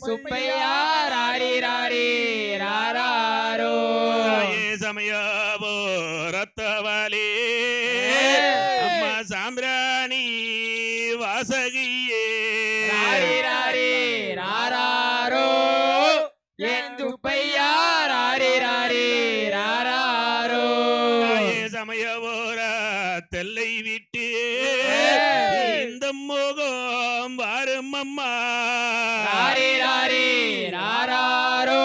சுப்பையா ராரி ராரி ராராரோ தாயே சமயபோ ரத்தவாளி அம்மா சாம்பிராணி வாசகியே முகம் வரும் அம்மா ராரி ராரி ராராரோ.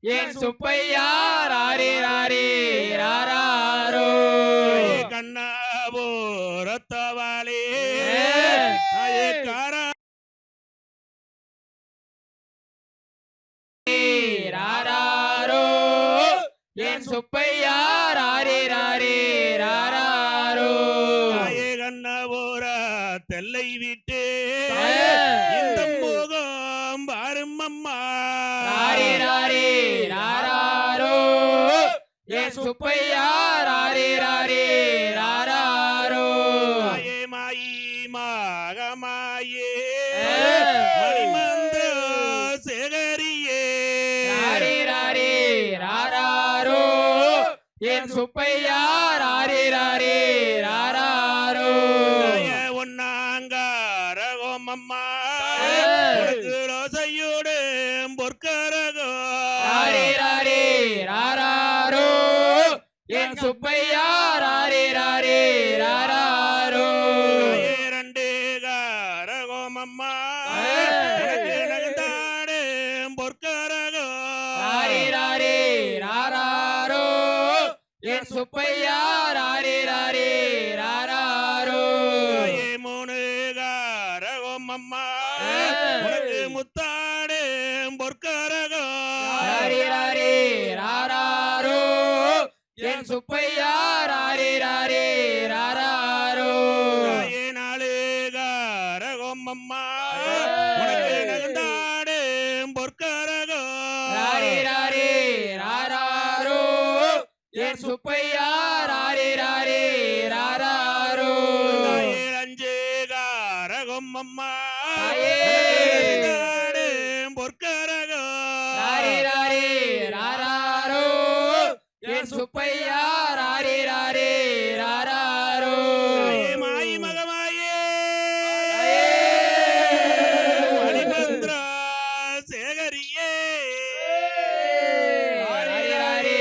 என் சுப்பையா ராரி ராரி ராராரோ. கண்ணாவோ ரத்தவாளி. காரா. ராராரோ. என் சுப்பையா ராரி ராரி ராராரோ. கண்ணாவோர தெல்லை விட்டு. ராரி ராரி ராராரோ. என் சுப்பையா ராரி ராரி ராராரோ. மாயே மாயி மாகமாயே ஏ. மணிமந்திர சேகரியே. ராரி ராரி ராராரோ. என் சுப்பையா ராரி ராரி ராராரோ என் சுப்பையா ராரி ராரி தாயே ரெண்டு காரகோமம்மா ஏ. உனக்கு நகந்தாடு பொற்கரகோ. ராரி ராரி ராராரோ. என் சுப்பையா ராரி ராரி தாயே மூணு காரகோமம்மா ஏ. உனக்கு முத்தாடு பொற்கரகோ. ராரி என் சுப்பையா ராரி ராரி காரகோமம்மா ஏ. உனக்கு நகந்தாடு பொற்கரகோ ராரி ராரி ராராரோ. என் சுப்பையா சுப்பையா ராரி ராரி தாயே மாயி மகமாயே. தாயே. மணிமந்திர சேகரியே. ராரி ராரி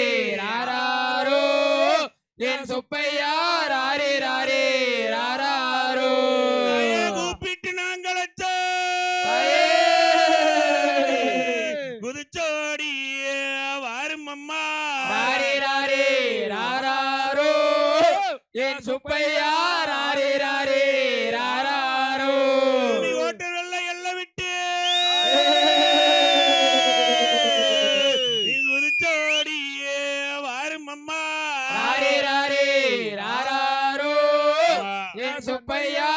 என் சுப்பையா ராரி ராரி தாயே கூப்பிட்டு நாங்கள் என் சுப்பையா ராரி ராரி ராராரோ. ஓட்டுநர்ல எல்லாம் விட்டு. நீ குதிச்சோடி வாரும் அம்மா. ராரி ராரி ராராரோ. என் சுப்பையா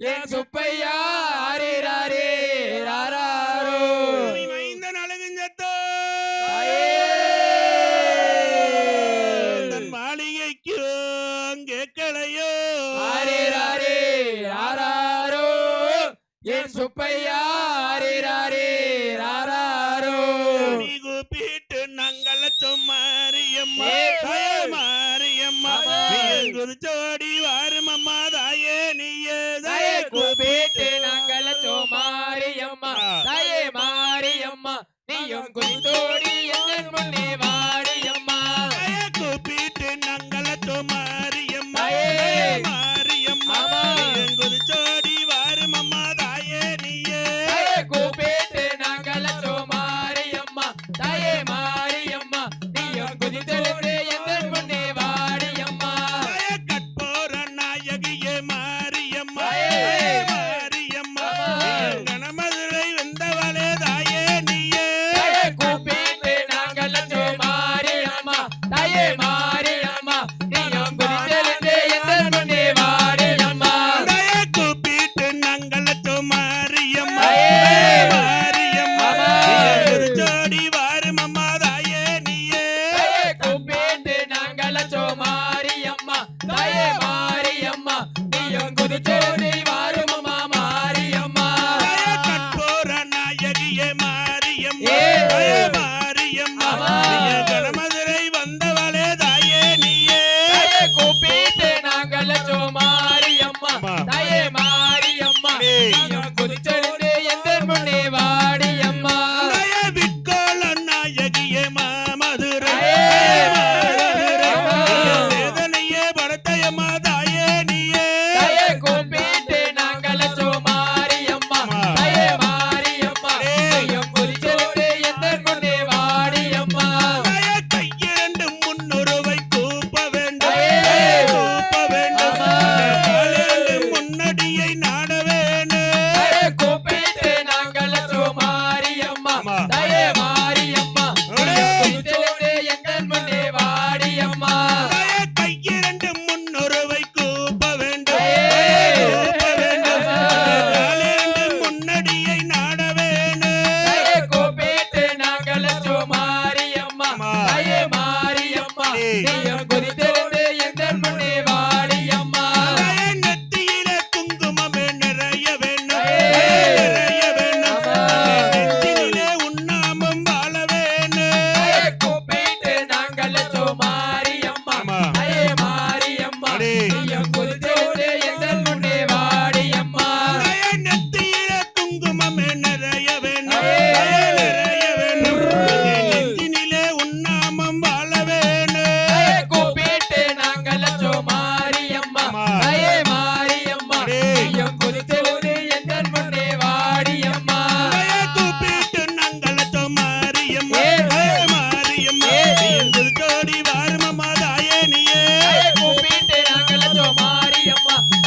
என் சுப்பையா ராரி ராராரோ நீ மைந்தன் அழகுஞ்சத்த தாயே. தன் மாளிகைக்கு கேட்கலையோ ராரி ராரி ராராரோ என் சுப்பையா ராரி ராராரோ நீ கூப்பிட்டு நாங்கள் மாரியம்மா ஏ. தாயே மாரியம்மா ஆமா. குதிச்சோடி நீயும் குதித்தோடி எங்கள் முன்னே வாடியம்மா. கூப்பிட்டு நாங்கள் மாரியம்மா அம்மா